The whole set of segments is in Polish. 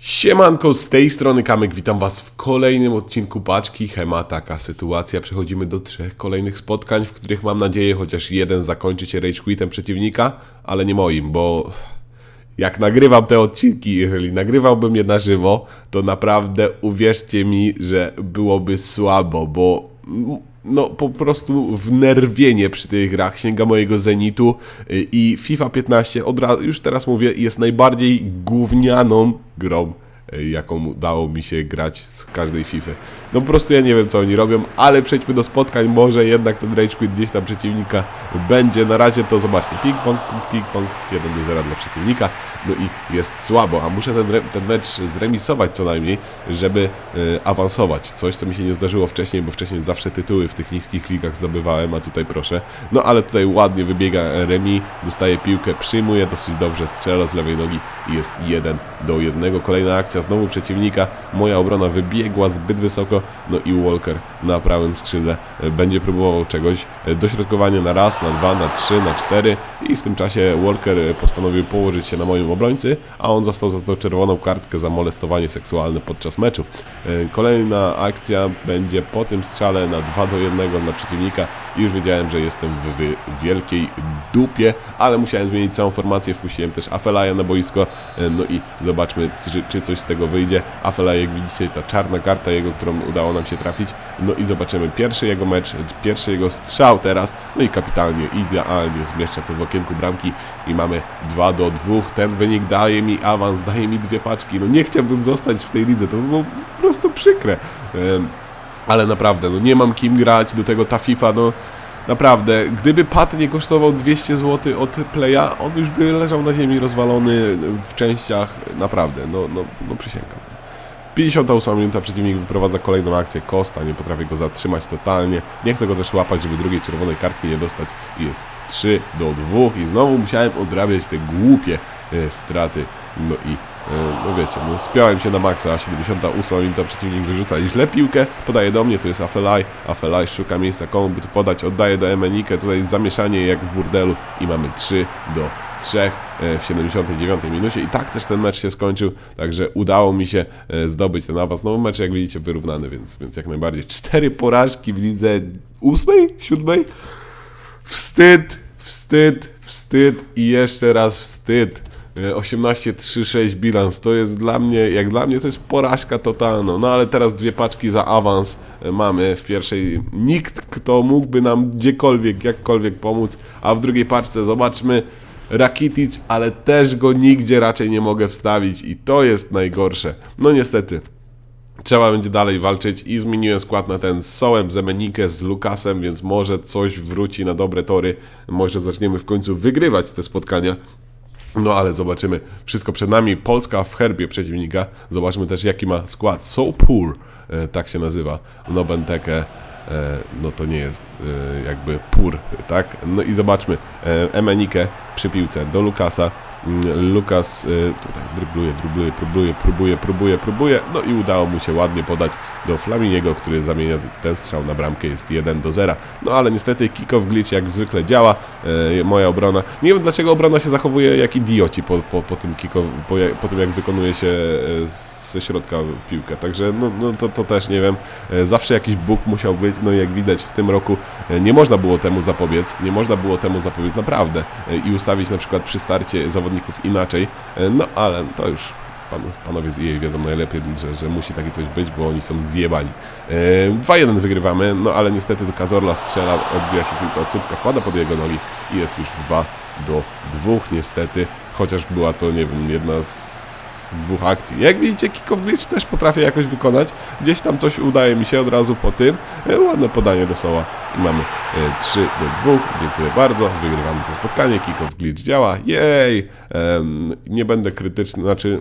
Siemanko, z tej strony Kamek, witam Was w kolejnym odcinku Paczki Chema. Taka sytuacja, przechodzimy do trzech kolejnych spotkań, w których mam nadzieję chociaż jeden zakończy się rage quitem przeciwnika, ale nie moim, bo jak nagrywam te odcinki, jeżeli nagrywałbym je na żywo, to naprawdę uwierzcie mi, że byłoby słabo, bo no po prostu wnerwienie przy tych grach. Sięga mojego zenitu y, i FIFA 15, od razu, już teraz mówię, jest najbardziej gównianą grą jaką udało mi się grać z każdej FIFA. No po prostu ja nie wiem co oni robią, ale przejdźmy do spotkań, może jednak ten rage quit gdzieś tam przeciwnika będzie. Na razie to zobaczcie, ping pong, ping pong, 1 do 0 dla przeciwnika, no i jest słabo, a muszę ten, ten mecz zremisować co najmniej, żeby e, awansować. Coś, co mi się nie zdarzyło wcześniej, bo wcześniej zawsze tytuły w tych niskich ligach zdobywałem, a tutaj proszę. No ale tutaj ładnie wybiega Remi, dostaje piłkę, przyjmuje dosyć dobrze, strzela z lewej nogi i jest 1 do 1. Kolejna akcja znowu przeciwnika, moja obrona wybiegła zbyt wysoko, no i Walker na prawym skrzydle e, będzie próbował czegoś, e, dośrodkowanie na raz, na dwa, na trzy, na cztery. I w tym czasie Walker e, postanowił położyć się na moim obrońcy, a on został za to czerwoną kartkę za molestowanie seksualne podczas meczu. Kolejna akcja będzie po tym strzale na 2 do 1 dla przeciwnika. I już wiedziałem, że jestem w, wielkiej dupie, ale musiałem zmienić całą formację, wpuściłem też Afelaja na boisko, no i zobaczmy, czy coś z tego wyjdzie. Afelaj, jak widzicie, ta czarna karta jego, którą udało nam się trafić, no i zobaczymy pierwszy jego mecz, pierwszy jego strzał teraz, no i kapitalnie, idealnie zmieszcza to w okienku bramki i mamy 2 do 2, ten wynik daje mi awans, daje mi dwie paczki, no nie chciałbym zostać w tej lidze, to by było po prostu przykre. Ale naprawdę, no nie mam kim grać, do tego ta FIFA, no naprawdę, gdyby pad nie kosztował 200 zł od playa, on już by leżał na ziemi rozwalony w częściach, naprawdę, no, no, no przysięgam. 58 minuta przeciwnik wyprowadza kolejną akcję Costa, nie potrafię go zatrzymać totalnie. Nie chcę go też łapać, żeby drugiej czerwonej kartki nie dostać. I jest 3 do 2 i znowu musiałem odrabiać te głupie e, straty. No i no wiecie, no spiąłem się na maksa, 78 minuta przeciwnik wyrzuca i źle piłkę, podaje do mnie, tu jest Afelaj, Afelaj szuka miejsca komu by tu podać, oddaje do Emenikę, tutaj zamieszanie jak w burdelu i mamy 3 do 3 e, w 79 minucie i tak też ten mecz się skończył, także udało mi się e, zdobyć ten awans. No mecz jak widzicie wyrównany, więc, więc jak najbardziej. Cztery porażki w lidze ósmej, siódmej. Wstyd, wstyd, wstyd i jeszcze raz wstyd. E, 18-3-6 bilans, to jest dla mnie, jak dla mnie to jest porażka totalna, no ale teraz dwie paczki za awans e, mamy w pierwszej, nikt kto mógłby nam gdziekolwiek, jakkolwiek pomóc, a w drugiej paczce zobaczmy Rakitic, ale też go nigdzie raczej nie mogę wstawić i to jest najgorsze, no niestety. Trzeba będzie dalej walczyć i zmieniłem skład na ten z Sołem, Zemenikę, z Lukasem, więc może coś wróci na dobre tory. Może zaczniemy w końcu wygrywać te spotkania. No ale zobaczymy. Wszystko przed nami. Polska w herbie przeciwnika. Zobaczmy też jaki ma skład. So Poor, e, tak się nazywa. No Benteke. e, No to nie jest e, jakby pur, tak? No i zobaczmy. E, Emenikę przy piłce do Lukasa. Mm, Lukas e, tutaj drybluje, drybluje, próbuje, próbuje, próbuje, próbuje. No i udało mu się ładnie podać do Flaminiego, który zamienia ten strzał na bramkę. Jest 1 do 0. No ale niestety kick-off glitch jak zwykle działa. E, moja obrona. Nie wiem dlaczego obrona się zachowuje jak idioci po, po, po tym kick po, po tym jak wykonuje się e, ze środka piłkę. Także no, no to, to też nie wiem. Zawsze jakiś bóg musiał być. No i jak widać w tym roku nie można było temu zapobiec. Nie można było temu zapobiec naprawdę i ustawić na przykład przy starcie zawodników inaczej. E, No ale to już pan, panowie z EA wiedzą najlepiej, że, że musi takie coś być, bo oni są zjebani. E, 2-1 wygrywamy, no ale niestety to Kazorla strzela, odbija się piłka od słupka, wpada pod jego nogi i jest już 2 do 2 niestety, chociaż była to, nie wiem, jedna z dwóch akcji. Jak widzicie, kick-off glitch też potrafię jakoś wykonać. Gdzieś tam coś udaje mi się od razu po tym. E, ładne podanie do Soła i mamy e, 3 do 2. Dziękuję bardzo. Wygrywamy to spotkanie. Kick-off glitch działa. Jej! Nie będę krytyczny, znaczy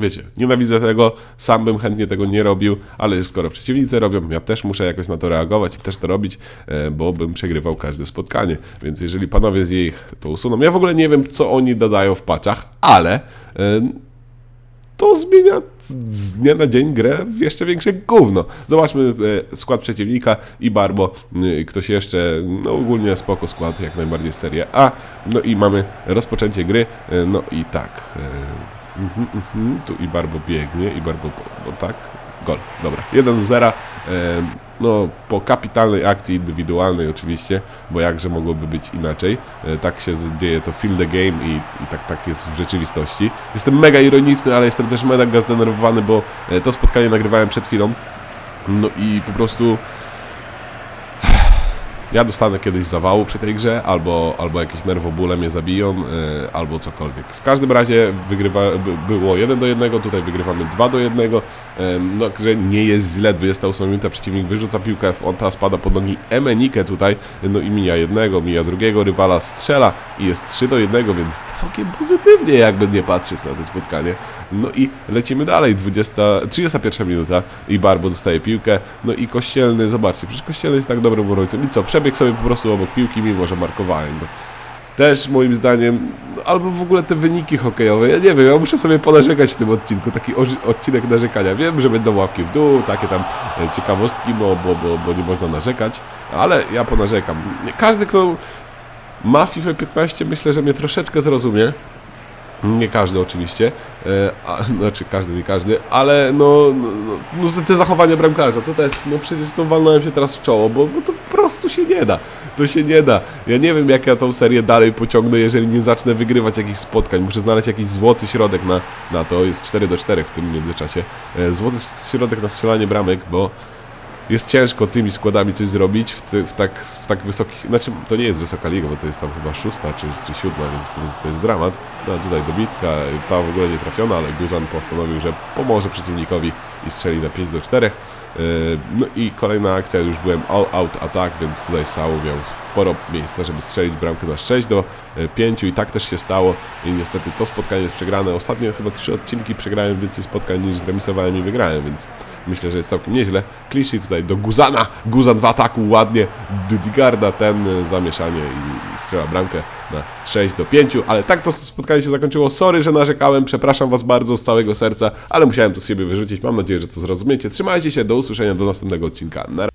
Wiecie, nienawidzę tego, sam bym chętnie tego nie robił, ale skoro przeciwnicy robią, ja też muszę jakoś na to reagować i też to robić, e, bo bym przegrywał każde spotkanie. Więc jeżeli panowie z jej to usuną, ja w ogóle nie wiem, co oni dodają w paczach, ale e, to zmienia z- dnia na dzień grę w jeszcze większe gówno. Zobaczmy e, skład przeciwnika i Barbo, y, ktoś jeszcze, no ogólnie spoko skład, jak najbardziej Serie A. No i mamy rozpoczęcie gry, e, no i tak... E, Mhm, mhm. Tu i Barbo biegnie, i Barbo, bo tak, gol, dobra, 1 do 0, e, no po kapitalnej akcji indywidualnej oczywiście, bo jakże mogłoby być inaczej, e, tak się dzieje to field the game i, i tak, tak jest w rzeczywistości. Jestem mega ironiczny, ale jestem też mega zdenerwowany, bo e, to spotkanie nagrywałem przed chwilą, no i po prostu ja dostanę kiedyś zawału przy tej grze, albo, albo jakieś nerwobóle mnie zabiją, e, albo cokolwiek. W każdym razie wygrywa, by, było 1 do 1, tutaj wygrywamy 2 do 1. E, no, że nie jest źle, 28 minuta przeciwnik wyrzuca piłkę, on ta spada pod nogi Emenikę tutaj, no i mija jednego, mija drugiego, rywala strzela i jest 3 do 1, więc całkiem pozytywnie jakby nie patrzeć na to spotkanie. No i lecimy dalej, 20, 31 minuta i Barbo dostaje piłkę, no i Kościelny, zobaczcie, przecież Kościelny jest tak dobrym obrońcą i co, przebiegł sobie po prostu obok piłki, mimo że markowałem go. Też moim zdaniem, albo w ogóle te wyniki hokejowe, ja nie wiem, ja muszę sobie ponarzekać w tym odcinku, taki odcinek narzekania. Wiem, że będą łapki w dół, takie tam e, ciekawostki, bo, bo, bo, bo nie można narzekać, ale ja ponarzekam. Każdy, kto ma FIFA 15, myślę, że mnie troszeczkę zrozumie. Nie każdy oczywiście, e, a, znaczy każdy, nie każdy, ale no, no, no te- te zachowania bramkarza, to też, no przecież to walnąłem się teraz w czoło, bo, bo to po prostu się nie da, to się nie da. Ja nie wiem jak ja tą serię dalej pociągnę, jeżeli nie zacznę wygrywać jakichś spotkań, muszę znaleźć jakiś złoty środek na, na to, jest 4 do 4 w tym międzyczasie, e, złoty środek na strzelanie bramek, bo jest ciężko tymi składami coś zrobić w, ty, w, tak, w tak wysokich. Znaczy, to nie jest wysoka liga, bo to jest tam chyba szósta czy, czy siódma, więc, więc to jest dramat. No tutaj dobitka, ta w ogóle nie trafiona, ale Guzan postanowił, że pomoże przeciwnikowi i strzeli na 5 do 4. Yy, No i kolejna akcja, już byłem all out attack, więc tutaj Saul miał sporo miejsca, żeby strzelić bramkę na 6 do 5 i tak też się stało i niestety to spotkanie jest przegrane. Ostatnio chyba trzy odcinki przegrałem więcej spotkań niż zremisowałem i wygrałem, więc myślę, że jest całkiem nieźle. Kliszy tutaj do Guzana, Guzan w ataku ładnie, Dudigarda ten y, zamieszanie i strzela bramkę na 6 do 5, ale tak to spotkanie się zakończyło. Sorry, że narzekałem, przepraszam Was bardzo z całego serca, ale musiałem to z siebie wyrzucić. Mam nadzieję, że to zrozumiecie. Trzymajcie się, do usłyszenia, do następnego odcinka. Na